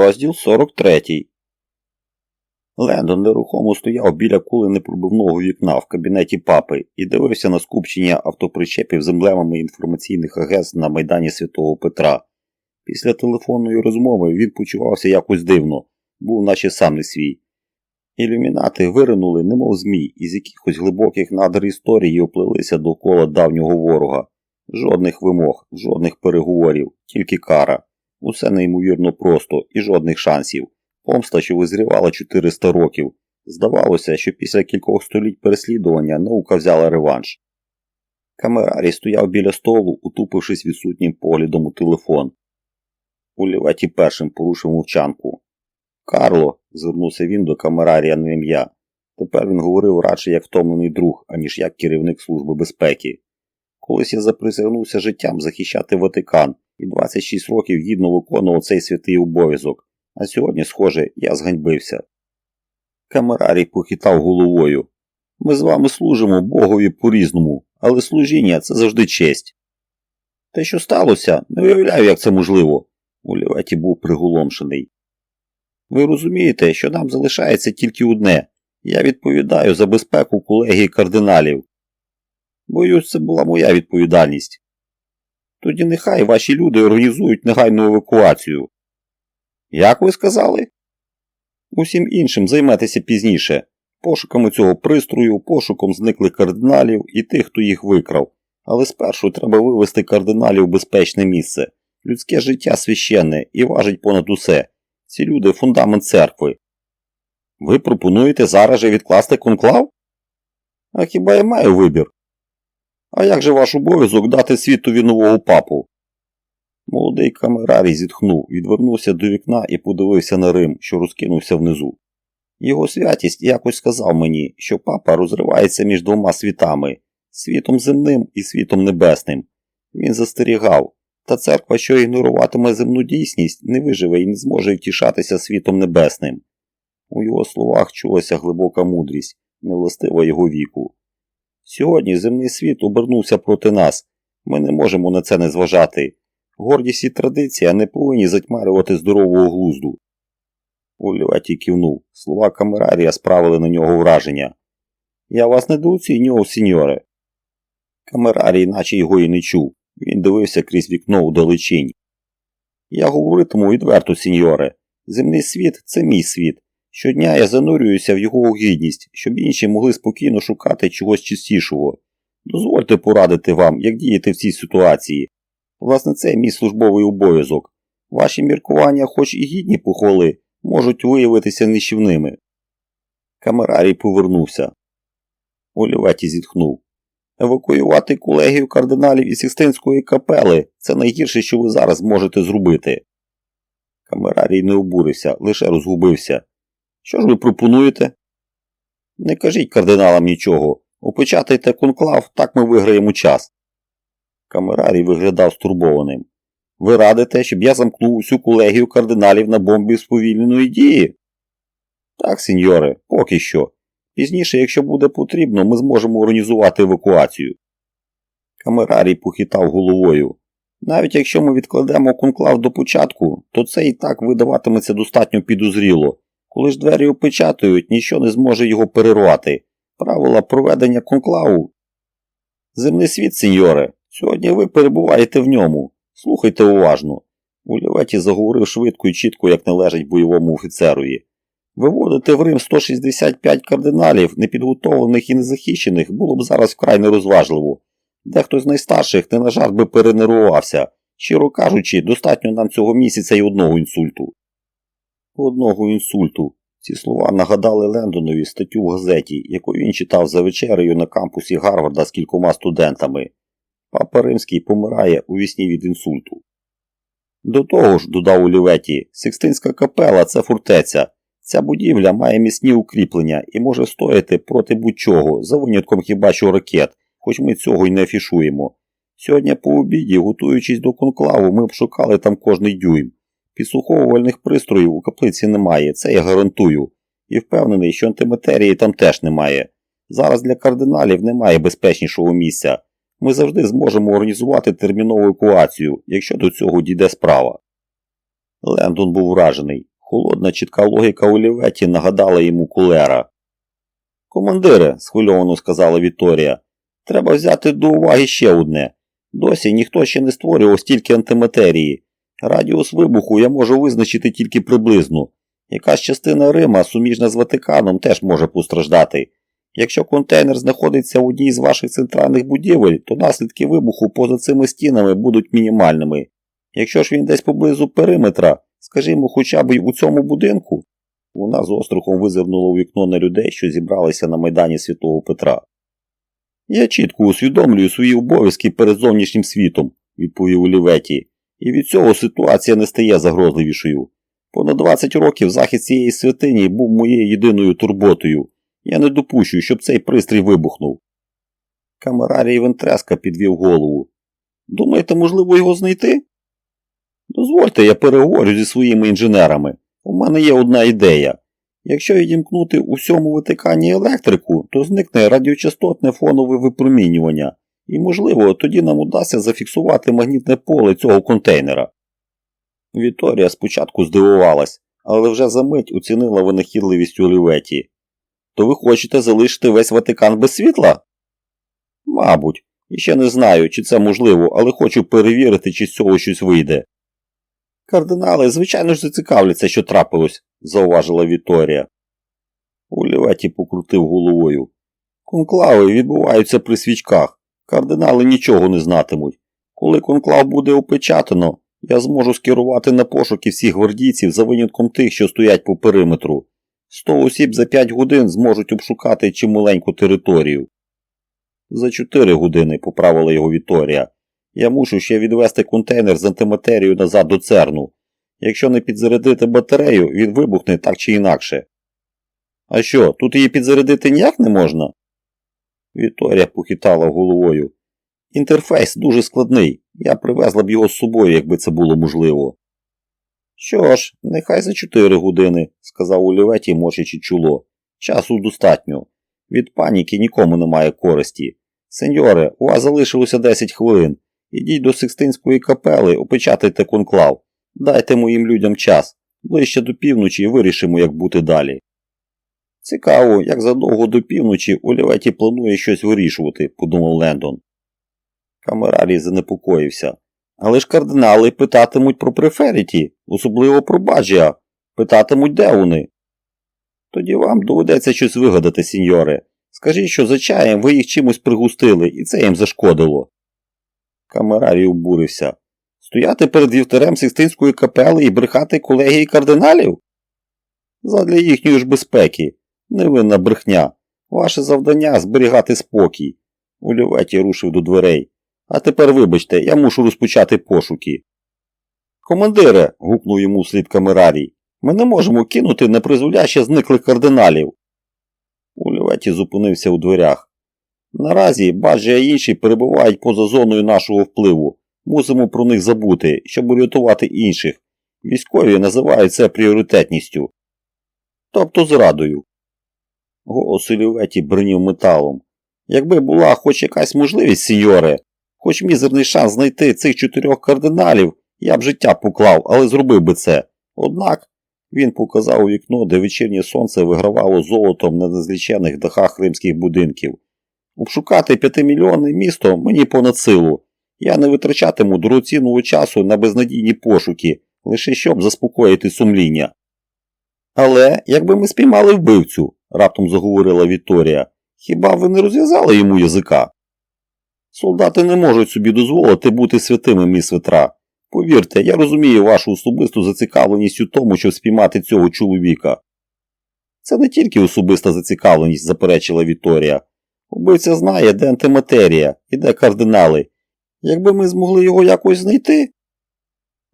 Розділ 43. Лендон нерухомо стояв біля кули непробивного вікна в кабінеті папи і дивився на скупчення автопричепів з емблемами інформаційних агентств на Майдані Святого Петра. Після телефонної розмови він почувався якось дивно, був наче сам не свій. Ілюмінати виринули, немов змій, із якихось глибоких надр історії оплелися довкола давнього ворога. Жодних вимог, жодних переговорів, тільки кара. Усе неймовірно просто і жодних шансів. Помста, що визрівала 400 років. Здавалося, що після кількох століть переслідування наука взяла реванш. Камерарій стояв біля столу, утупившись відсутнім поглядом у телефон. Уліваті першим порушив мовчанку. Карло, звернувся він до камерарія на ім'я. Тепер він говорив радше як втомлений друг, аніж як керівник Служби безпеки. Колись я заприсягнувся життям захищати Ватикан і 26 років гідно виконував цей святий обов'язок, а сьогодні, схоже, я зганьбився. Камерарій похитав головою. Ми з вами служимо Богові по-різному, але служіння це завжди честь. Те, що сталося, не уявляю, як це можливо. Оліветі був приголомшений. Ви розумієте, що нам залишається тільки одне. Я відповідаю за безпеку колегії кардиналів. Боюсь, це була моя відповідальність. Тоді нехай ваші люди організують негайну евакуацію. Як ви сказали? Усім іншим займетеся пізніше, пошуками цього пристрою, пошуком зниклих кардиналів і тих, хто їх викрав. Але спершу треба вивести кардиналів в безпечне місце. Людське життя священне і важить понад усе. Ці люди фундамент церкви. Ви пропонуєте зараз же відкласти конклав? А хіба я маю вибір? А як же ваш обов'язок дати світові нового папу? Молодий камерарій зітхнув, відвернувся до вікна і подивився на Рим, що розкинувся внизу. Його святість якось сказав мені, що папа розривається між двома світами світом земним і світом небесним. Він застерігав, та церква, що ігноруватиме земну дійсність, не виживе і не зможе втішатися світом небесним. У його словах чулася глибока мудрість, невластива його віку. Сьогодні земний світ обернувся проти нас. Ми не можемо на це не зважати. Гордість і традиція не повинні затьмарювати здорового глузду. Оліваті кивнув. Слова камерарія справили на нього враження. Я вас недооцінював, сеньоре. Камерарій, наче його і не чув. Він дивився крізь вікно у далечінь. Я говоритиму відверто, сеньоре. Земний світ це мій світ. Щодня я занурююся в його гідність, щоб інші могли спокійно шукати чогось чистішого. Дозвольте порадити вам, як діяти в цій ситуації. Власне, це мій службовий обов'язок. Ваші міркування, хоч і гідні похвали, можуть виявитися нищівними. Камерарій повернувся. Оліветі зітхнув. Евакуювати колегію кардиналів із Сікстинської капели це найгірше, що ви зараз можете зробити. Камерарій не обурився, лише розгубився. Що ж ви пропонуєте? Не кажіть кардиналам нічого. Опечатайте конклав, так ми виграємо час. Камерарій виглядав стурбованим. Ви радите, щоб я замкнув усю колегію кардиналів на бомбі сповільненої дії? Так, сеньоре, поки що. Пізніше, якщо буде потрібно, ми зможемо організувати евакуацію. Камерарій похитав головою. Навіть якщо ми відкладемо конклав до початку, то це і так видаватиметься достатньо підозріло. Коли ж двері опечатують, нічого не зможе його перервати. Правила проведення конклаву. Земний світ, сеньоре, сьогодні ви перебуваєте в ньому. Слухайте уважно. Уліветі заговорив швидко і чітко, як належить бойовому офіцерові. Виводити в Рим 165 кардиналів, непідготовлених і незахищених, було б зараз вкрай нерозважливо. Дехто з найстарших не на жарт би перенервувався. Щиро кажучи, достатньо нам цього місяця й одного інсульту. Одного інсульту. Ці слова нагадали Лендонові статтю в газеті, яку він читав за вечерею на кампусі Гарварда з кількома студентами. Папа Римський помирає у вісні від інсульту. До того ж, додав Оліветі, Сикстинська капела це фортеця. Ця будівля має міцні укріплення і може стояти проти будь-чого, за винятком хіба що ракет, хоч ми цього й не афішуємо. Сьогодні по обіді, готуючись до конклаву, ми б шукали там кожний дюйм. Підслуховувальних пристроїв у каплиці немає, це я гарантую. І впевнений, що антиматерії там теж немає. Зараз для кардиналів немає безпечнішого місця. Ми завжди зможемо організувати термінову евакуацію, якщо до цього дійде справа. Лендон був вражений. Холодна, чітка логіка Оліветі нагадала йому кулера. Командире, схвильовано сказала Вікторія, треба взяти до уваги ще одне. Досі ніхто ще не створював стільки антиматерії. Радіус вибуху я можу визначити тільки приблизно. Якась частина Рима, суміжна з Ватиканом, теж може постраждати. Якщо контейнер знаходиться в одній з ваших центральних будівель, то наслідки вибуху поза цими стінами будуть мінімальними. Якщо ж він десь поблизу периметра, скажімо, хоча б у цьому будинку, вона з острахом визирнула у вікно на людей, що зібралися на майдані Святого Петра. Я чітко усвідомлюю свої обов'язки перед зовнішнім світом, відповів Оліветі, і від цього ситуація не стає загрозливішою. Понад 20 років захист цієї святині був моєю єдиною турботою. Я не допущу, щоб цей пристрій вибухнув. Камерарій Вентреска підвів голову. Думаєте, можливо, його знайти? Дозвольте, я переговорю зі своїми інженерами. У мене є одна ідея. Якщо відімкнути у всьому витиканні електрику, то зникне радіочастотне фонове випромінювання, і, можливо, тоді нам удасться зафіксувати магнітне поле цього контейнера. Віторія спочатку здивувалась, але вже за мить оцінила винахідливість Оліветі. То ви хочете залишити весь Ватикан без світла? Мабуть, і ще не знаю, чи це можливо, але хочу перевірити, чи з цього щось вийде. Кардинали, звичайно ж, зацікавляться, що трапилось, зауважила Віторія. Оліветі покрутив головою. Конклави відбуваються при свічках. Кардинали нічого не знатимуть. Коли конклав буде опечатано, я зможу скерувати на пошуки всіх гвардійців за винятком тих, що стоять по периметру. Сто осіб за п'ять годин зможуть обшукати чималеньку територію. За чотири години, поправила його Віторія. Я мушу ще відвести контейнер з антиматерією назад до церну. Якщо не підзарядити батарею, він вибухне так чи інакше. А що, тут її підзарядити ніяк не можна? Віторія похитала головою. Інтерфейс дуже складний. Я привезла б його з собою, якби це було можливо. Що ж, нехай за чотири години, сказав Оліветі, мочачи чуло. Часу достатньо. Від паніки нікому немає користі. Сеньоре, у вас залишилося 10 хвилин. Ідіть до Сикстинської капели, опечатайте конклав. Дайте моїм людям час. Ближче до півночі і вирішимо, як бути далі. Цікаво, як задовго до півночі Оліветі планує щось вирішувати, подумав Лендон. Камерарій занепокоївся. Але ж кардинали питатимуть про преферіті, особливо про баджіа. Питатимуть, де вони. Тоді вам доведеться щось вигадати, сіньоре. Скажіть, що за чаєм ви їх чимось пригустили, і це їм зашкодило. Камерарій обурився. Стояти перед вівтарем Сикстинської капели і брехати колегії кардиналів? Задля їхньої ж безпеки. Невинна брехня. Ваше завдання зберігати спокій. Оліветі рушив до дверей. А тепер, вибачте, я мушу розпочати пошуки. Командире, гукнув йому слід камерарій, ми не можемо кинути непризволяще зниклих кардиналів. Оліветі зупинився у дверях. Наразі Баджі і інші перебувають поза зоною нашого впливу. Мусимо про них забути, щоб урятувати інших. Військові називають це пріоритетністю. Тобто зрадою. Голос Оліветі бринів металом. Якби була хоч якась можливість, сеньоре, хоч мізерний шанс знайти цих чотирьох кардиналів, я б життя поклав, але зробив би це. Однак він показав у вікно, де вечірнє сонце вигравало золотом на незлічених дахах римських будинків. Обшукати п'ятимільйонне місто мені понад силу. Я не витрачатиму дорогоцінного часу на безнадійні пошуки, лише щоб заспокоїти сумління. Але якби ми спіймали вбивцю, раптом заговорила Вікторія, хіба ви не розв'язали йому язика? Солдати не можуть собі дозволити бути святими, міс Ветра. Повірте, я розумію вашу особисту зацікавленість у тому, щоб спіймати цього чоловіка. Це не тільки особиста зацікавленість, заперечила Вікторія. Убивця знає, де антиматерія і де кардинали. Якби ми змогли його якось знайти.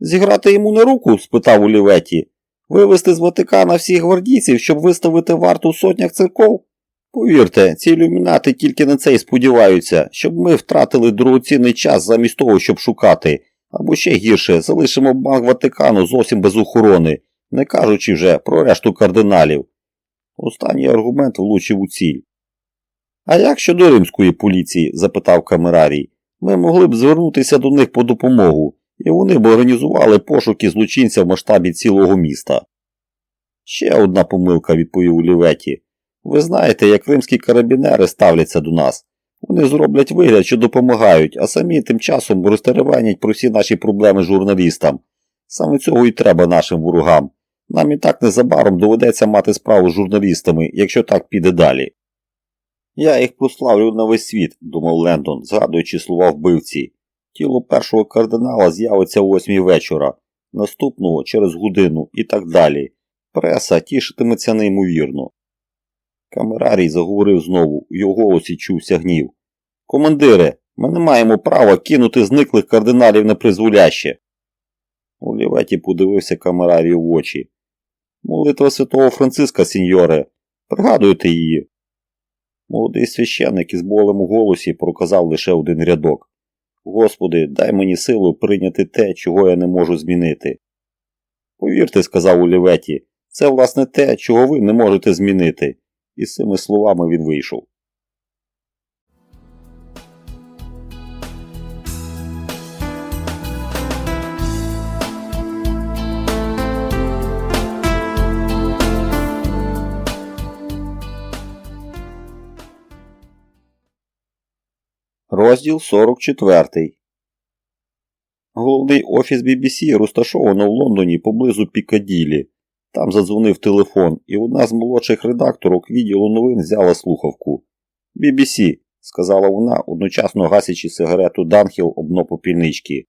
Зіграти йому на руку? спитав Оліветі. Вивезти з Ватикана всіх гвардійців, щоб виставити варту в сотнях церков? Повірте, ці ілюмінати тільки на це й сподіваються, щоб ми втратили дорогоцінний час замість того, щоб шукати. Або ще гірше, залишимо банк Ватикану зовсім без охорони, не кажучи вже про решту кардиналів. Останній аргумент влучив у ціль. А як щодо римської поліції? запитав камерарій. Ми могли б звернутися до них по допомогу. І вони б організували пошуки злочинця в масштабі цілого міста. Ще одна помилка, відповів Оліветі. Ви знаєте, як римські карабінери ставляться до нас. Вони зроблять вигляд, що допомагають, а самі тим часом розтереванять про всі наші проблеми журналістам. Саме цього і треба нашим ворогам. Нам і так незабаром доведеться мати справу з журналістами, якщо так піде далі. Я їх прославлю на весь світ, думав Лендон, згадуючи слова вбивці. Тіло першого кардинала з'явиться о восьмій вечора, наступного через годину і так далі. Преса тішитиметься неймовірно. Камерарій заговорив знову, у його голосі чувся гнів. Командире, ми не маємо права кинути зниклих кардиналів на призволяще. Оліветі подивився камерарію в очі. Молитва святого Франциска, сеньоре, пригадуєте її. Молодий священник із болем у голосі проказав лише один рядок. Господи, дай мені силу прийняти те, чого я не можу змінити. Повірте, сказав Оліветі, це власне те, чого ви не можете змінити. І з цими словами він вийшов. Розділ 44 Головний офіс BBC розташовано в Лондоні поблизу Пікаділі. Там задзвонив телефон, і одна з молодших редакторок відділу новин взяла слухавку. BBC, сказала вона, одночасно гасячи сигарету Данхіл об попільнички.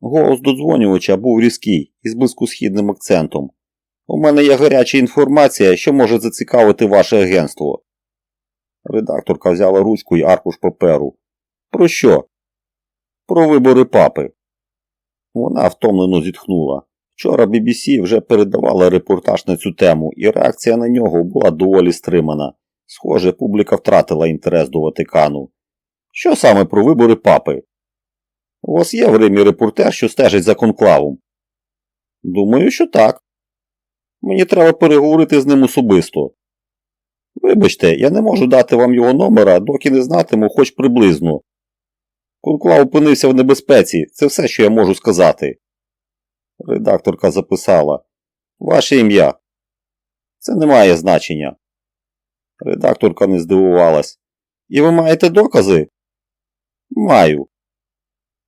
Голос додзвонювача був різкий із близькосхідним акцентом. У мене є гаряча інформація, що може зацікавити ваше агентство. Редакторка взяла ручку і аркуш паперу. Про що? Про вибори папи. Вона втомлено зітхнула. Вчора BBC вже передавала репортаж на цю тему, і реакція на нього була доволі стримана. Схоже, публіка втратила інтерес до Ватикану. Що саме про вибори папи? У вас є в Римі репортер, що стежить за конклавом? Думаю, що так. Мені треба переговорити з ним особисто. Вибачте, я не можу дати вам його номера, доки не знатиму хоч приблизно. Конклав опинився в небезпеці, це все, що я можу сказати. Редакторка записала Ваше ім'я. Це не має значення. Редакторка не здивувалась. І ви маєте докази? Маю.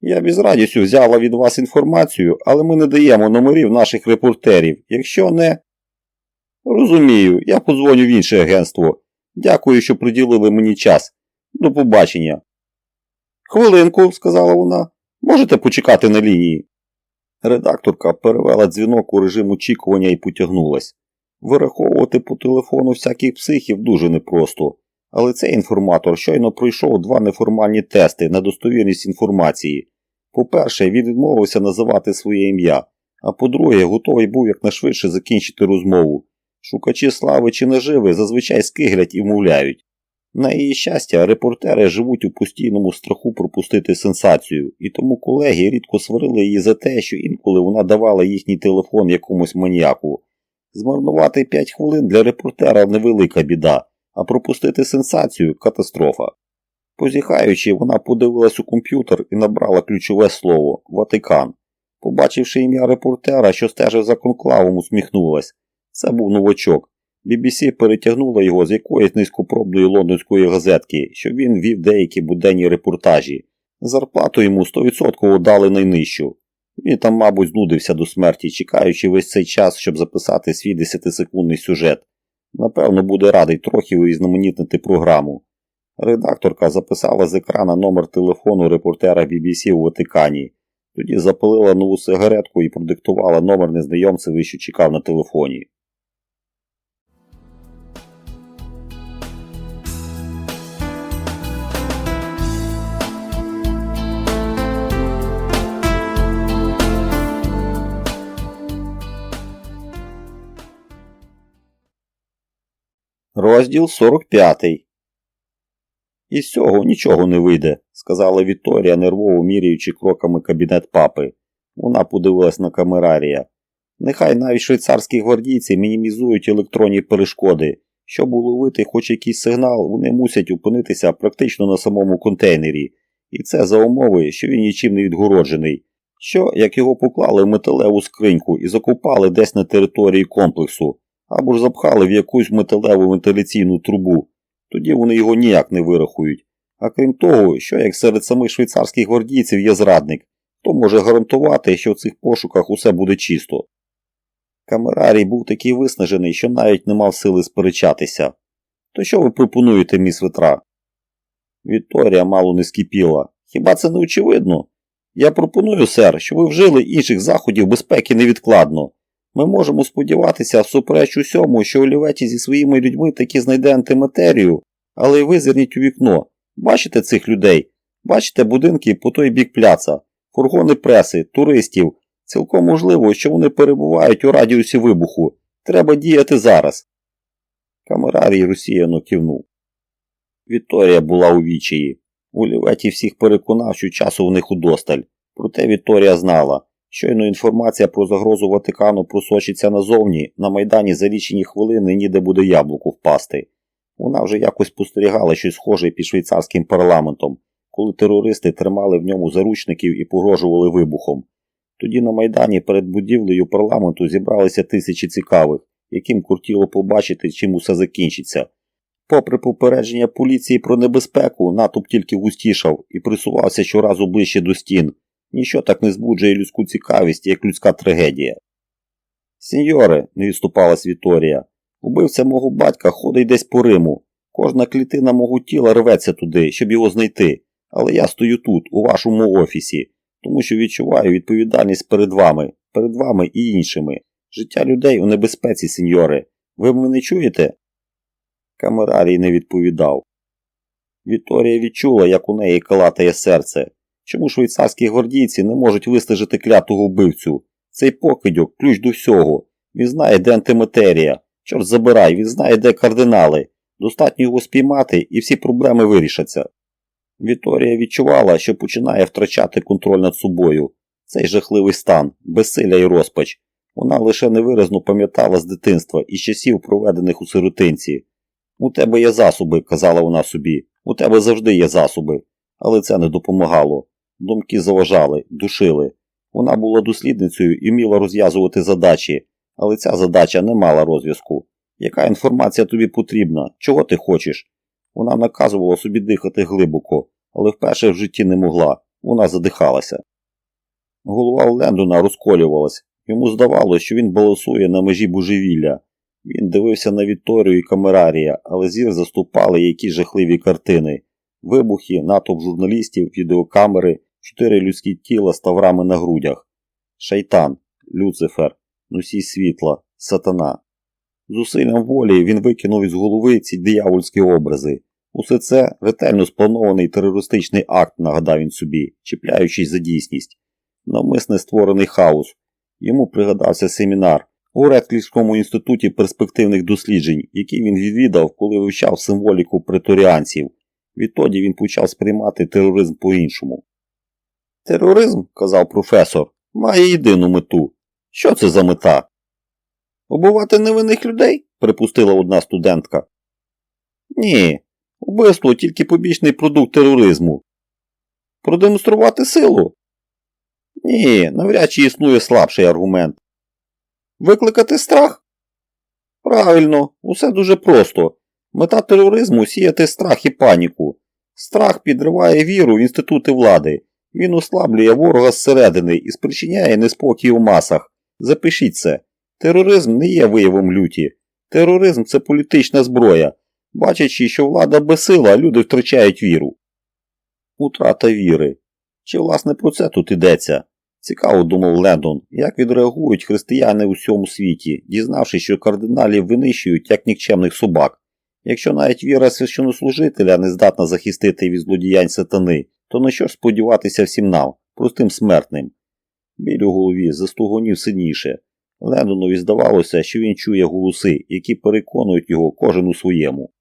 Я б із радістю взяла від вас інформацію, але ми не даємо номерів наших репортерів. Якщо не. Розумію, я подзвоню в інше агентство. Дякую, що приділили мені час. До побачення. Хвилинку, сказала вона, можете почекати на лінії. Редакторка перевела дзвінок у режим очікування і потягнулась. Вираховувати по телефону всяких психів дуже непросто, але цей інформатор щойно пройшов два неформальні тести на достовірність інформації. По-перше, він відмовився називати своє ім'я, а по-друге, готовий був якнайшвидше закінчити розмову. Шукачі слави чи наживи зазвичай скиглять і вмовляють. На її щастя, репортери живуть у постійному страху пропустити сенсацію, і тому колеги рідко сварили її за те, що інколи вона давала їхній телефон якомусь маніяку. Змарнувати 5 хвилин для репортера невелика біда, а пропустити сенсацію катастрофа. Позіхаючи, вона подивилась у комп'ютер і набрала ключове слово Ватикан. Побачивши ім'я репортера, що стежив за конклавом, усміхнулась. Це був новачок. BBC перетягнула його з якоїсь низькопробної лондонської газетки, щоб він вів деякі буденні репортажі. Зарплату йому 100% дали найнижчу. Він там, мабуть, знудився до смерті, чекаючи весь цей час, щоб записати свій 10-секундний сюжет. Напевно, буде радий трохи урізноманітнити програму. Редакторка записала з екрана номер телефону репортера BBC у Ватикані. Тоді запалила нову сигаретку і продиктувала номер незнайомцеві, що чекав на телефоні. Розділ 45 Із цього нічого не вийде, сказала Вікторія, нервово міряючи кроками кабінет папи. Вона подивилась на камерарія. Нехай навіть швейцарські гвардійці мінімізують електронні перешкоди. Щоб уловити хоч якийсь сигнал, вони мусять опинитися практично на самому контейнері. І це за умови, що він нічим не відгороджений. Що, як його поклали в металеву скриньку і закопали десь на території комплексу, або ж запхали в якусь металеву вентиляційну трубу, тоді вони його ніяк не вирахують. А крім того, що як серед самих швейцарських гвардійців є зрадник, то може гарантувати, що в цих пошуках усе буде чисто. Камерарій був такий виснажений, що навіть не мав сили сперечатися. То що ви пропонуєте, міс Ветра? Вікторія мало не скипіла. Хіба це не очевидно? Я пропоную, сер, що ви вжили інших заходів безпеки невідкладно. Ми можемо сподіватися, всупереч усьому, що Оліветі зі своїми людьми таки знайде антиматерію, але й ви зверніть у вікно. Бачите цих людей? Бачите будинки по той бік пляца, фургони преси, туристів. Цілком можливо, що вони перебувають у радіусі вибуху. Треба діяти зараз. Камерарій розсіяно кивнув. Вікторія була у вічаї. Оліветі всіх переконав, що часу в них удосталь. Проте Вікторія знала, щойно інформація про загрозу Ватикану просочиться назовні, на Майдані за лічені хвилини ніде буде яблуку впасти. Вона вже якось спостерігала щось схоже під швейцарським парламентом, коли терористи тримали в ньому заручників і погрожували вибухом. Тоді на Майдані перед будівлею парламенту зібралися тисячі цікавих, яким кортіло побачити, чим усе закінчиться. Попри попередження поліції про небезпеку, натовп тільки густішав і присувався щоразу ближче до стін. Ніщо так не збуджує людську цікавість, як людська трагедія. Сеньоре, не відступалась Віторія, убивця мого батька ходить десь по Риму. Кожна клітина мого тіла рветься туди, щоб його знайти. Але я стою тут, у вашому офісі, тому що відчуваю відповідальність перед вами, перед вами і іншими. Життя людей у небезпеці, сеньоре. Ви мене чуєте? Камерарій не відповідав. Вікторія відчула, як у неї калатає серце. Чому швейцарські гвардійці не можуть вистежити клятого вбивцю? Цей покидьок, ключ до всього. Він знає, де антиматерія. Чорт забирай, він знає, де кардинали. Достатньо його спіймати і всі проблеми вирішаться. Вікторія відчувала, що починає втрачати контроль над собою. Цей жахливий стан, безсилля і розпач. Вона лише невиразно пам'ятала з дитинства і з часів, проведених у сиротинці. У тебе є засоби, казала вона собі. У тебе завжди є засоби. Але це не допомагало. Думки заважали, душили. Вона була дослідницею і вміла розв'язувати задачі, але ця задача не мала розв'язку. Яка інформація тобі потрібна? Чого ти хочеш? Вона наказувала собі дихати глибоко, але вперше в житті не могла. Вона задихалася. Голова Лендона розколювалась. Йому здавалося, що він балансує на межі божевілля. Він дивився на Вікторію і камерарія, але зір заступали якісь жахливі картини. Вибухи, натовп журналістів, відеокамери, чотири людські тіла з таврами на грудях. Шайтан, Люцифер, носій світла, сатана. Зусиллям волі він викинув із голови ці диявольські образи. Усе це ретельно спланований терористичний акт, нагадав він собі, чіпляючись за дійсність. Навмисне створений хаос. Йому пригадався семінар у Редклівському інституті перспективних досліджень, який він відвідав, коли вивчав символіку преторіанців. Відтоді він почав сприймати тероризм по-іншому. Тероризм, казав професор, має єдину мету. Що це за мета? Убивати невинних людей? припустила одна студентка. Ні, вбивство тільки побічний продукт тероризму. Продемонструвати силу? Ні, навряд чи існує слабший аргумент. Викликати страх? Правильно, усе дуже просто. Мета тероризму сіяти страх і паніку. Страх підриває віру в інститути влади. Він ослаблює ворога зсередини і спричиняє неспокій у масах. Запишіть це. Тероризм не є виявом люті. Тероризм це політична зброя. Бачачи, що влада безсила, люди втрачають віру. Утрата віри. Чи власне про це тут йдеться? Цікаво думав Лендон, як відреагують християни у всьому світі, дізнавшись, що кардиналів винищують як нікчемних собак. Якщо навіть віра священнослужителя не здатна захистити від злодіянь сатани, то на що ж сподіватися всім нам, простим смертним? Біль у голові застугонів сильніше. Лендонові здавалося, що він чує голоси, які переконують його кожен у своєму.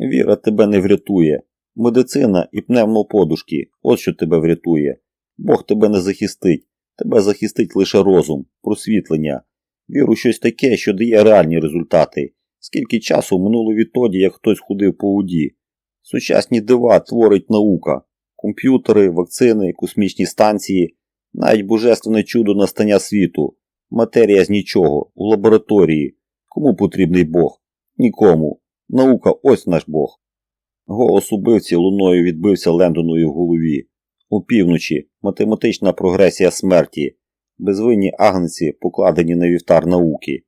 Віра тебе не врятує. Медицина і пневмоподушки – от що тебе врятує. Бог тебе не захистить. Тебе захистить лише розум, просвітлення, віру щось таке, що дає реальні результати. Скільки часу минуло відтоді, як хтось ходив по воді. Сучасні дива творить наука, комп'ютери, вакцини, космічні станції. Навіть божественне чудо настання світу, матерія з нічого, у лабораторії. Кому потрібний Бог? Нікому. Наука ось наш Бог. Голос убивці луною відбився Лендонові в голові. Опівночі математична прогресія смерті, безвинні агнці, покладені на вівтар науки.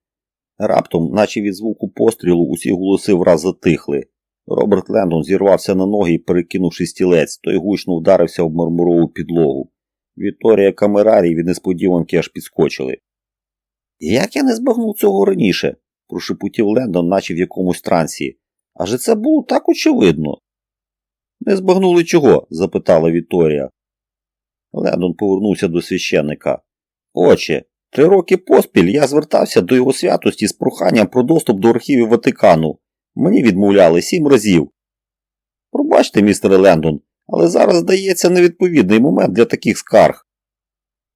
Раптом, наче від звуку пострілу, усі голоси враз затихли. Роберт Лендон зірвався на ноги і, перекинувши стілець, той гучно вдарився об мармурову підлогу. Вікторія Камерарій від несподіванки аж підскочили. Як я не збагнув цього раніше? прошепотів Лендон, наче в якомусь трансі. Адже це було так очевидно. Не збагнули чого? запитала Вікторія. Лендон повернувся до священника. Отче, три роки поспіль я звертався до його святості з проханням про доступ до архівів Ватикану. Мені відмовляли сім разів. Пробачте, містере Лендон, але зараз здається невідповідний момент для таких скарг.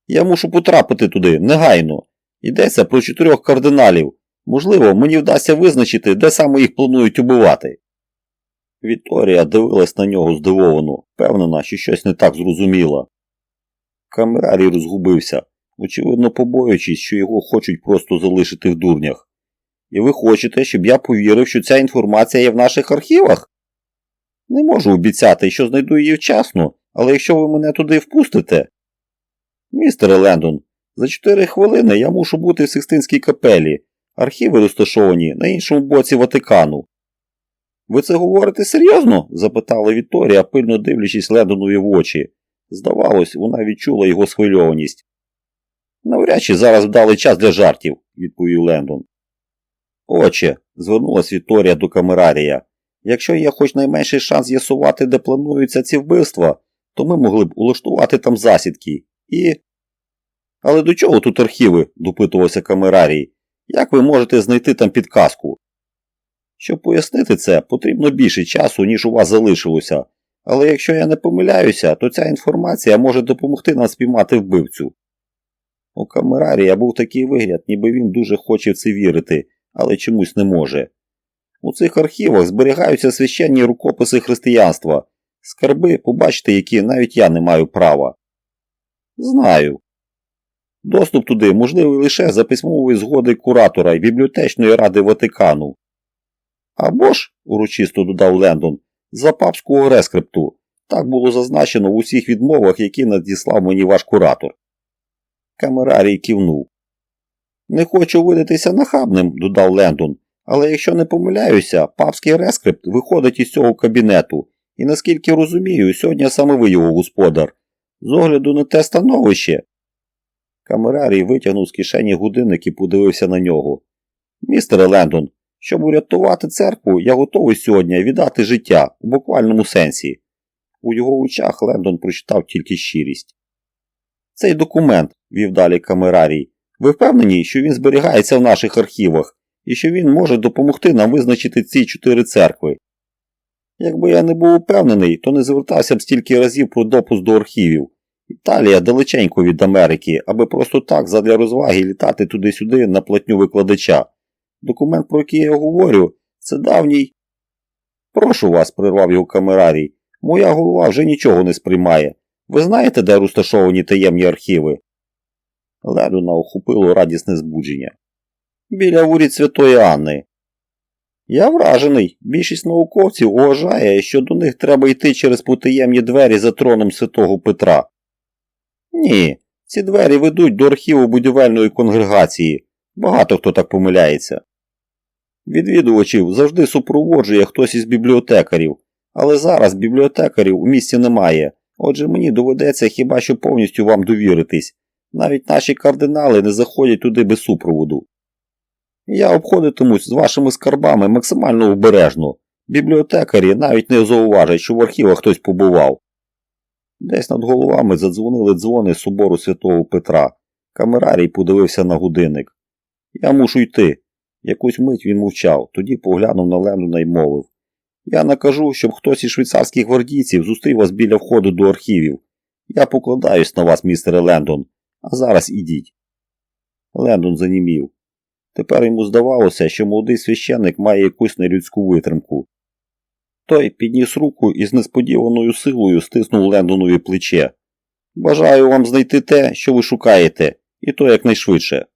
Я мушу потрапити туди негайно. Йдеться про чотирьох кардиналів. Можливо, мені вдасться визначити, де саме їх планують убивати. Вікторія дивилась на нього здивовано, впевнена, що щось не так зрозуміла. Камерарій розгубився, очевидно побоюючись, що його хочуть просто залишити в дурнях. І ви хочете, щоб я повірив, що ця інформація є в наших архівах? Не можу обіцяти, що знайду її вчасно, але якщо ви мене туди впустите. Містере Лендон, за чотири хвилини я мушу бути в Сикстинській капелі. Архіви розташовані на іншому боці Ватикану. Ви це говорите серйозно? запитала Вікторія, пильно дивлячись Лендонові в очі. Здавалось, вона відчула його схвильованість. Навряд чи зараз вдалий час для жартів, відповів Лендон. Отче, звернулась Вікторія до камерарія. Якщо є хоч найменший шанс з'ясувати, де плануються ці вбивства, то ми могли б улаштувати там засідки. І. Але до чого тут архіви? допитувався камерарій. Як ви можете знайти там підказку? Щоб пояснити це, потрібно більше часу, ніж у вас залишилося. Але якщо я не помиляюся, то ця інформація може допомогти нам спіймати вбивцю. У камерарія був такий вигляд, ніби він дуже хоче в це вірити, але чомусь не може. У цих архівах зберігаються священні рукописи християнства, скарби, побачите, які навіть я не маю права. Знаю. Доступ туди можливий лише за письмової згоди куратора і бібліотечної ради Ватикану. Або ж, урочисто додав Лендон, за папського рескрипту. Так було зазначено в усіх відмовах, які надіслав мені ваш куратор. Камерарій кивнув. Не хочу видатися нахабним, додав Лендон, але якщо не помиляюся, папський рескрипт виходить із цього кабінету, і наскільки розумію, сьогодні саме ви його господар. З огляду на те становище. Камерарій витягнув з кишені годинник і подивився на нього. Містере Лендон, щоб урятувати церкву, я готовий сьогодні віддати життя у буквальному сенсі. У його очах Лендон прочитав тільки щирість. Цей документ, вів далі камерарій, ви впевнені, що він зберігається в наших архівах і що він може допомогти нам визначити ці чотири церкви. Якби я не був упевнений, то не звертався б стільки разів про допуск до архівів. Італія далеченько від Америки, аби просто так задля розваги літати туди-сюди на платню викладача. Документ, про який я говорю, це давній. Прошу вас, прервав його камерарій. Моя голова вже нічого не сприймає. Ви знаєте, де розташовані таємні архіви? Ледуна охопило радісне збудження. Біля вулиць Святої Анни. Я вражений. Більшість науковців вважає, що до них треба йти через потаємні двері за троном святого Петра. Ні, ці двері ведуть до архіву будівельної конгрегації. Багато хто так помиляється. Відвідувачів завжди супроводжує хтось із бібліотекарів, але зараз бібліотекарів у місті немає, отже мені доведеться хіба що повністю вам довіритись. Навіть наші кардинали не заходять туди без супроводу. Я обходитимусь з вашими скарбами максимально обережно. Бібліотекарі навіть не зауважать, що в архівах хтось побував. Десь над головами задзвонили дзвони собору святого Петра. Камерарій подивився на годинник. Я мушу йти. Якусь мить він мовчав, тоді поглянув на Лендона й мовив. Я накажу, щоб хтось із швейцарських гвардійців зустрів вас біля входу до архівів. Я покладаюсь на вас, містере Лендон, а зараз ідіть. Лендон занімів. Тепер йому здавалося, що молодий священник має якусь нелюдську витримку. Той підніс руку і з несподіваною силою стиснув Лендонові плече. Бажаю вам знайти те, що ви шукаєте, і то якнайшвидше.